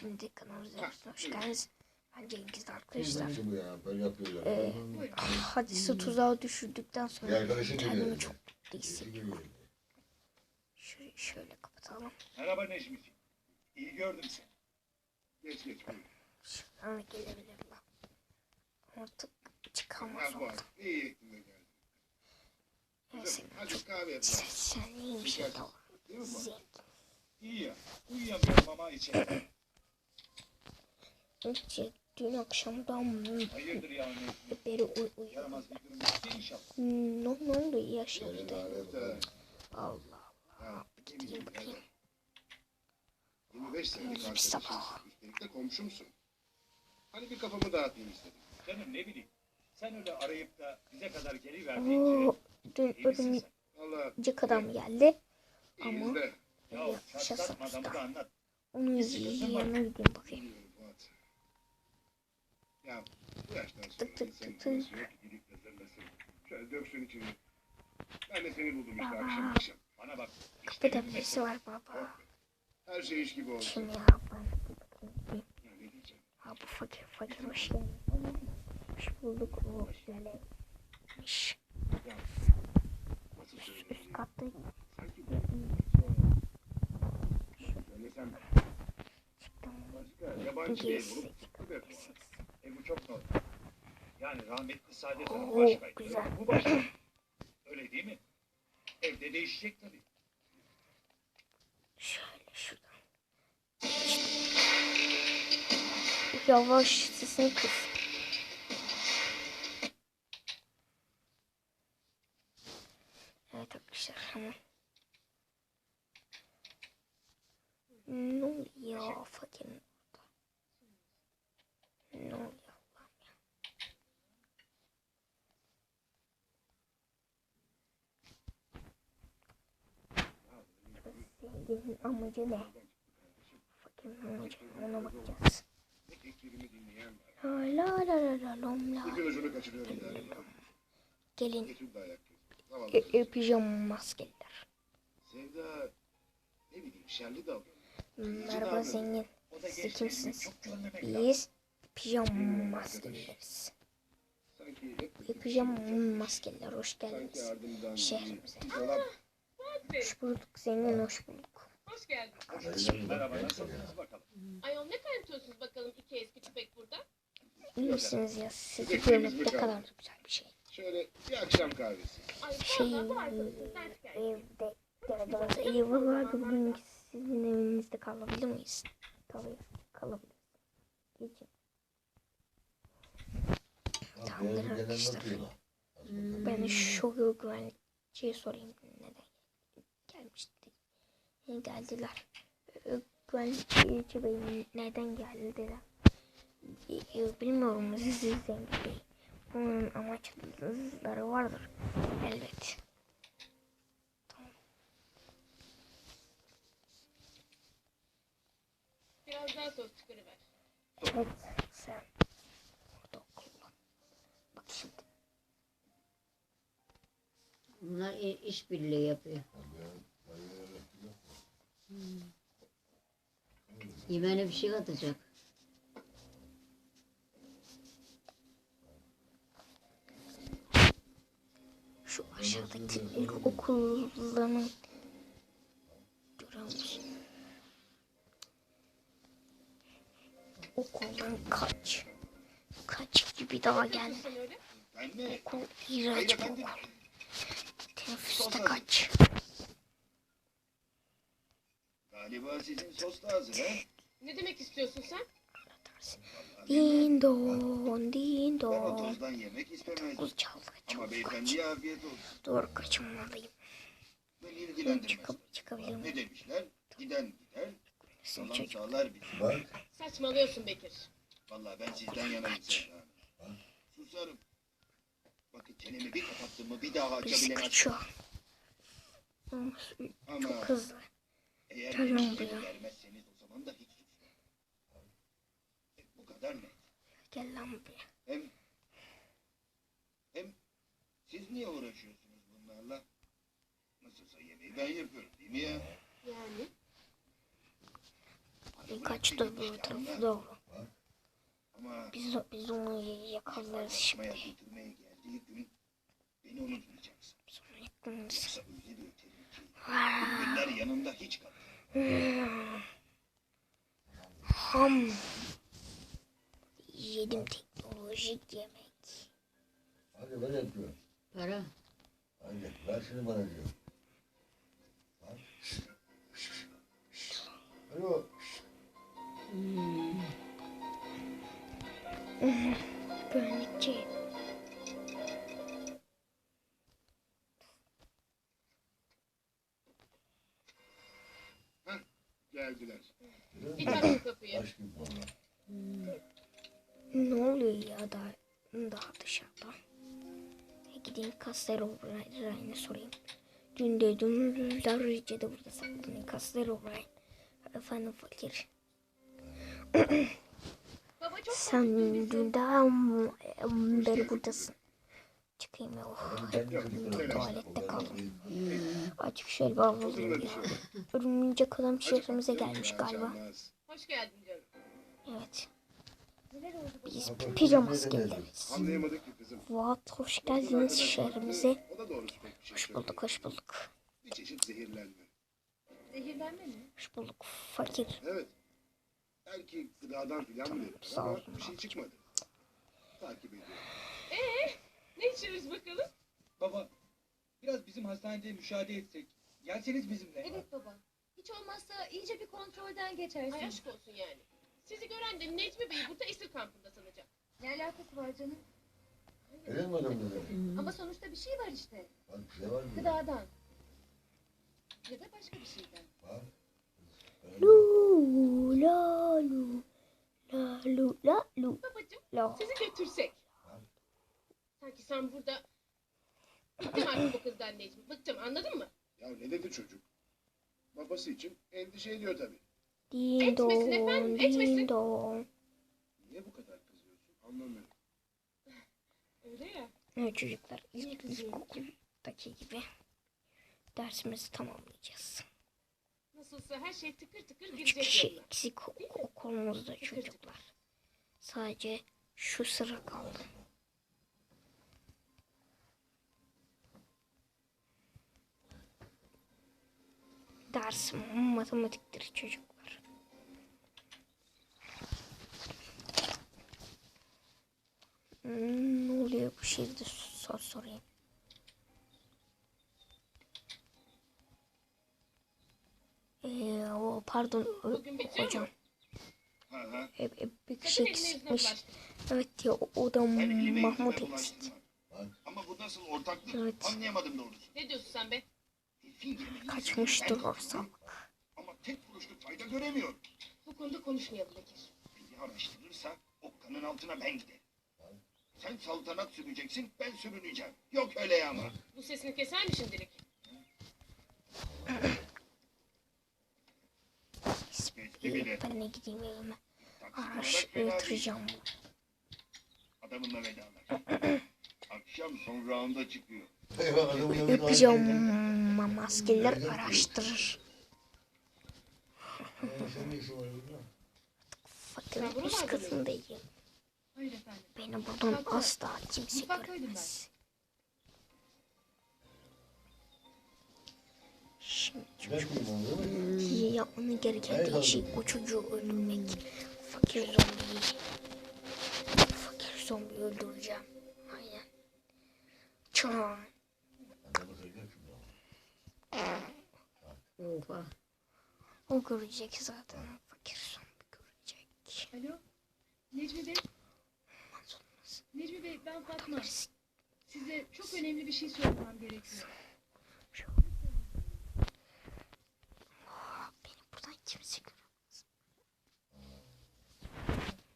Şimdi kanalımıza hoş geldiniz. Ben Cengiz arkadaşlar. Nasıl bu ya? Ben yapıyorum. Ee, hadisi tuzağa düşürdükten sonra kendimi çok mutlu hissediyorum. Şöyle, şöyle kapatalım. Merhaba Necmi'ciğim. İyi gördüm seni. Geç geç buyur. Şuradan gelebilirler. Artık çıkamaz arada iyi ettin de geldin. Neyse. Yapalım. Sen, sen iyi bir şey de var. Değil mi bu? Zengin. İyi ya. Uyuyamıyorum ama içerim. Önce dün akşamdan ya beri uy uy. İnşallah. Ne, ne oldu? Yaşadı. Ee, Allah ya, Allah. Bir gideyim bakayım. 25 senelik arkadaşım. Üstelik de komşumsun. Hani bir kafamı dağıtayım istedim. Canım ne bileyim. Sen öyle arayıp da bize kadar geri verdiğince dün örümcek adam geldi. Ama-. Ya, Ya anlat. Onun yanına gideyim bakayım. Ya bu yaştan sonra Tık tık tık tık. gidip de zırlasın. Şöyle döksün içini. Ben de seni buldum işte Baba. akşam akşam. Bana bak. Kapıda birisi var baba. Her şey iş gibi oldu. Kim ya ben bir. Ya ne diyeceğim? Ha bu fakir fakir hoş geldin. Hoş bulduk o gelmiş. Nasıl Üst söyleyeyim? katta Sanki bu. Söylesem çıktım. başka. Yabancı değil Gezisi bu. Bu be Fuat. çıkabilirsiniz. E bu çok normal. Yani rahmetli Saadet Hanım Oo, başkaydı. güzel. Bu başka. Öyle değil mi? Evde değişecek tabii. Şöyle şuradan. Yavaş sesini kıs. Evet arkadaşlar hemen. Ne oluyor fakirin orada? Ne oluyor Allah'ım ya? Zenginin amacı ne? Fakirin amacı ona bakacağız. La la la la lom la. Gelin e, e, pijama maskeliler. Sevda ne bileyim şerli davranıyor. Merhaba zengin. Siz kimsiniz? Biz pijama hep E, pijama maskeliler hoş geldiniz. Şehrimize. Hoş bulduk zengin hoş bulduk. Hoş geldin. Merhaba nasılsınız bakalım. Ayol ne kaynatıyorsunuz bakalım iki eski tüpek burada? İyi misiniz ya? Sizi görmek ne kadar da güzel bir şey. Şöyle bir akşam kahvesi. Ay Şey vallahi bu evde evi vardı bugün sizin evinizde kalabilir miyiz? Tabii kalabiliriz. Geçin. Tamamdır arkadaşlar. Ben şu güvenlikçiye sorayım neden gelmişti. Geldiler? Ee, Güvenlikçi bey neden geldiler? Ee, Bilmiyorum siz zengin bey. Onun amaçları vardır. Elbet. Biraz daha söz çıkarıver. Evet sen orada kullan. Bak şimdi. Bunlar işbirliği yapıyor. Yemeğine bir şey katacak. Şu aşağıdaki ilkokullarının görüyor musun? Okuldan kaç. Kaç gibi daha geldi. Sen öyle. Ben ne? Okul iğrenç bir okul. Teneffüste kaç. Galiba sizin sos da hazır ha? Ne demek istiyorsun sen? Din don, din Ben o don. tozdan yemek istemezdim. Kız çaldı, Ama kaç. beyefendiye afiyet olsun. Doğru kaçmalıyım. Beni Ben ilgilendirmez. çıkıp çıkabilir Ne miyim? demişler? Giden gider, Sen kalan çocuk. sağlar bizi. Bak. Saçmalıyorsun Bekir. Vallahi ben sizden yanayım Sevda Hanım. Susarım. Bakın çenemi bir kapattım mı bir daha Birisi açabilemez. kaçıyor. Ama Ama Çok hızlı. Eğer Tamam ya. vermezseniz o zaman da hiç. E, bu kadar ne? Gel lan buraya. Hem hem siz niye uğraşıyorsunuz bunlarla? Nasılsa yemeği ben yapıyorum değil mi ya? Yani? Kaçtı öbür tarafı doğru. Ama Biz, biz onu yakalarız şimdi. Maya götürmeye geldiği gün beni unutmayacaksın. Sonra yakalarız. Yoksa öyle bir. Bu günler yanında hiç kalır. Ham. Yedim teknolojik yemek. Hadi ver yapıyor. Para. Hadi ver şunu bana diyor. Alo. Güvenlikçi. Geldiler. Kapıyı. Valla. Ne oluyor ya daha, daha dışarıda? E gideyim Castelo Ryan'a sorayım. Dün de dünler de burada saklanıyor. Castelo Ryan. Efendim fakir. Baba çok Sen dünden beri buradasın. Çıkayım ya. Oh, hep tuvalette kaldım. Açık şöyle bir alalım ya. Örümcek adam şehrimize gelmiş galiba. Hoş geldin canım. Evet. Biz pijama askerleriz. Fuat hoş geldiniz şehrimize. Şey Hoş bulduk, hoş bulduk. Bir çeşit zehirlenme. Zehirlenme mi? Hoş bulduk fakir. Evet. Belki gıdadan filan mı sağ olun bir şey çıkmadı. Takip ediyorum. Ne içiyoruz bakalım? Baba, biraz bizim hastanede müşahede etsek. Gelseniz bizimle. Evet baba. Hiç olmazsa iyice bir kontrolden geçersin. Ay aşk olsun yani. Sizi gören de Necmi Bey'i burada esir kampında sanacak. Ne alakası var canım? Öyle mi adam dedi? Ama sonuçta bir şey var işte. Bak bir şey var mı? Gıdadan. Ya da başka bir şeyden. Bak. Lu la lu la lu la lu Babacım la. sizi götürsek. Sanki sen burada... Bıktım artık bu kızdan Necmi. Bıktım anladın mı? Ya ne dedi çocuk? Babası için endişe ediyor tabii. Din Etmesin efendim, etmesin. Niye bu kadar kızıyorsun? Anlamıyorum. Öyle ya. Evet çocuklar ilk ilkokuldaki gibi dersimizi tamamlayacağız. Nasılsa her şey tıkır tıkır Üç girecek kişi yoluna. eksik okulumuzda çocuklar. Sadece şu sıra kaldı. Dersim matematiktir çocuklar. Hmm, ne oluyor bu şeyde sor sorayım. Ee, o pardon bitiyor hocam. Hep, hep bir kişi yüzüne eksikmiş. Evet ya o, o da Mahmut eksik. Ama bu nasıl ortaklık? Evet. Anlayamadım doğrusu. Ne diyorsun sen be? Kaçmıştır ortalık. Ama tek kuruşluk fayda göremiyorum. Bu konuda konuşmayalım Bekir. Beni araştırırsa okkanın altına ben giderim. Sen saltanat süreceksin, ben sürüneceğim. Yok öyle ya ama. Bu sesini keser mi şimdilik? Ben de gideyim evime. Araştıracağım. Adamınla vedalaş. Akşam son rounda çıkıyor. Yanında. Yapacağım maskeler araştırır. Ee? Fakirin üst katındayım. Beni buradan asla kimse göremez. Şimdi Ben miyim oğlum? yapmanı gereken tek şey o çocuğu öldürmek. Fakir zombiyi. Fakir zombiyi öldüreceğim. Çan. Oha. O görecek zaten. Fakir zombi görecek. Alo. Necmi Bey. Necmi Bey ben Fatma. Size çok önemli bir şey söylemem gerekiyor. Beni buradan kimse göremez.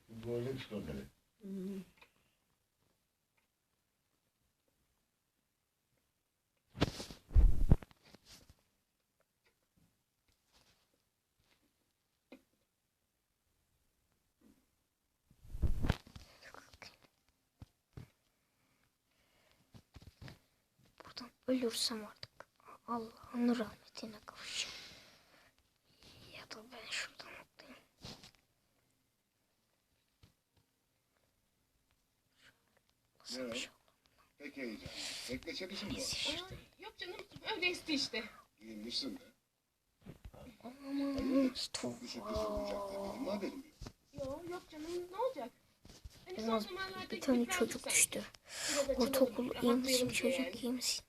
Böyle çıkıyor Ölürsem artık Allah'ın rahmetine kavuşacağım. Ya da ben şuradan atlayayım. Nasıl şey Peki heyecan. Bekleşebilirsin mi? Yok canım öyle isti işte. Giyinmişsin de. Aman Mustafa. Bir sürpriz olacak da benim haberim yok. Yok yok canım ne olacak? Hani en bir tane çocuk düştü. Ortaokul iyi misin çocuk iyi misin?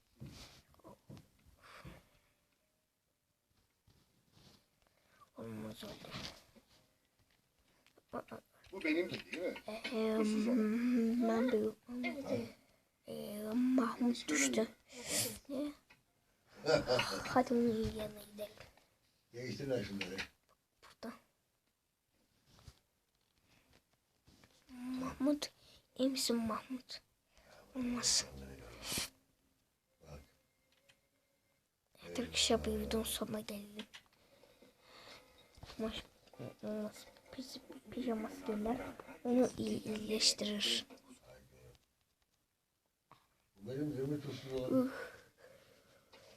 Aa, Bu benimki değil mi? eee, ben evet. Eee, Mahmut düştü. Hadi onun yanına gidelim. Değiştir lan şunları. Burada. Mahmut. iyi misin Mahmut? Olmaz. Arkadaşlar bir videonun sonuna gelelim. Maş, olmaz. Pis, pijama maskeler onu iyi, iyileştirir. Benim zırhımı tuzsuz olan.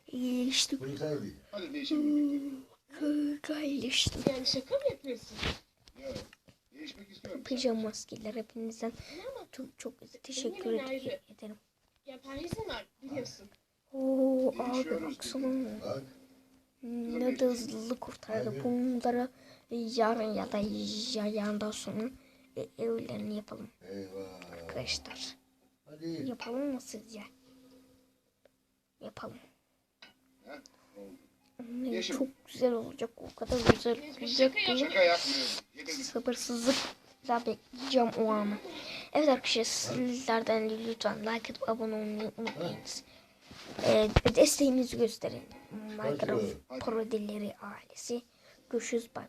İyileşti. Bunu saydı. Hadi değişelim. Kanka iyileştim. Yani şaka mı yapıyorsun? Yok. Değişmek istiyorum. Pijama maskeler hepinizden çok çok teşekkür ederim. Ya var biliyorsun. Oo abi baksana. Bak. Ne de hızlı kurtardı. Bunları yarın ya da yarından sonra e, evlerini yapalım Eyvah. arkadaşlar. Hadi. Yapalım mı sizce? Yapalım. Ne, Yaşım. çok güzel olacak. O kadar güzel olacak ki. Sabırsızlıkla bekleyeceğim o anı. Evet arkadaşlar sizlerden lütfen like atıp abone olmayı unutmayınız. Ee, desteğinizi gösterin. Minecraft parodileri ailesi. Görüşürüz bay bay.